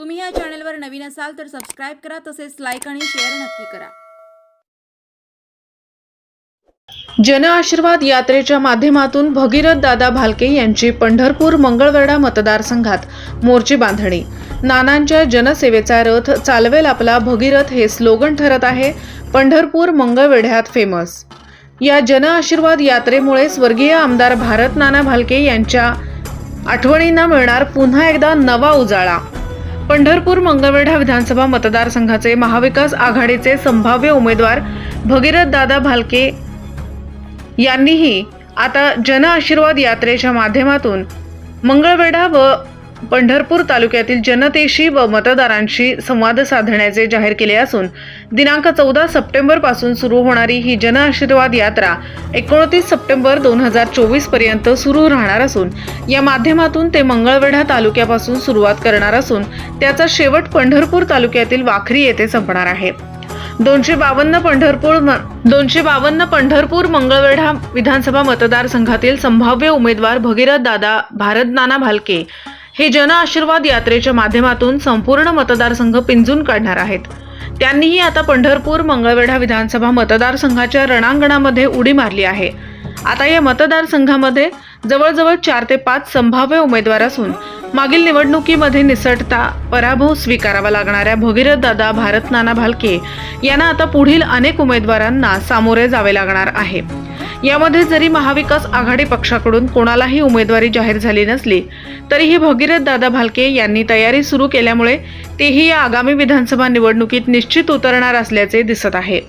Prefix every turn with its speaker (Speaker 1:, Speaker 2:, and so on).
Speaker 1: तुम्ही या चॅनलवर नवीन असाल तर सबस्क्राईब करा तसेच लाईक आणि शेअर नक्की करा.
Speaker 2: जन आशीर्वाद यात्रेच्या माध्यमातून भगीरथ दादा भालके यांची पंढरपूर मंगळवेढा मतदारसंघात मोर्ची बांधणी. नानांच्या जनसेवेचा रथ चालवेल आपला भगीरथ हे स्लोगन ठरत आहे पंढरपूर मंगळवेढ्यात फेमस या जन आशीर्वाद यात्रेमुळे स्वर्गीय आमदार भारत नाना भालके यांच्या आठवणींना मिळणार पुन्हा एकदा नवा उजाळा. पंढरपूर मंगळवेढा विधानसभा मतदारसंघाचे महाविकास आघाडीचे संभाव्य उमेदवार भगीरथ दादा भालके यांनीही आता जन आशीर्वाद यात्रेच्या माध्यमातून मंगळवेढा व पंढरपूर तालुक्यातील जनतेशी व मतदारांशी संवाद साधण्याचे जाहीर केले असून दिनांक चौदा सप्टेंबरपासून सुरू होणारी ही जन आशीर्वाद यात्रा एकोणतीस सप्टेंबर दोन हजार चोवीसपर्यंत सुरू राहणार असून या माध्यमातून ते मंगळवेढा तालुक्यापासून सुरुवात करणार असून त्याचा शेवट पंढरपूर तालुक्यातील वाखरी येथे संपणार आहे. दोनशे बावन्न पंढरपूर दोनशे बावन्न पंढरपूर मंगळवेढा विधानसभा मतदारसंघातील संभाव्य उमेदवार भगीरथ दादा भारत नाना भालके हे जन आशीर्वाद यात्रेच्या माध्यमातून संपूर्ण मतदारसंघ पिंजून काढणार आहेत. त्यांनीही आता पंढरपूर मंगळवेढा विधानसभा मतदारसंघाच्या रणांगणामध्ये उडी मारली आहे. आता या मतदारसंघामध्ये जवळजवळ चार ते पाच संभाव्य उमेदवार असून मागील निवडणुकीमध्ये निसटता पराभव स्वीकारावा लागणाऱ्या भगीरथ दादा भारत नाना भालके यांना आता पुढील अनेक उमेदवारांना सामोरे जावे लागणार आहे. यामध्ये जरी महाविकास आघाडी पक्षाकडून कोणालाही उमेदवारी जाहीर झाली नसली तरीही भगीरथ दादा भालके यांनी तयारी सुरू केल्यामुळे तेही या आगामी विधानसभा निवडणुकीत निश्चित उतरणार असल्याचे दिसत आहे.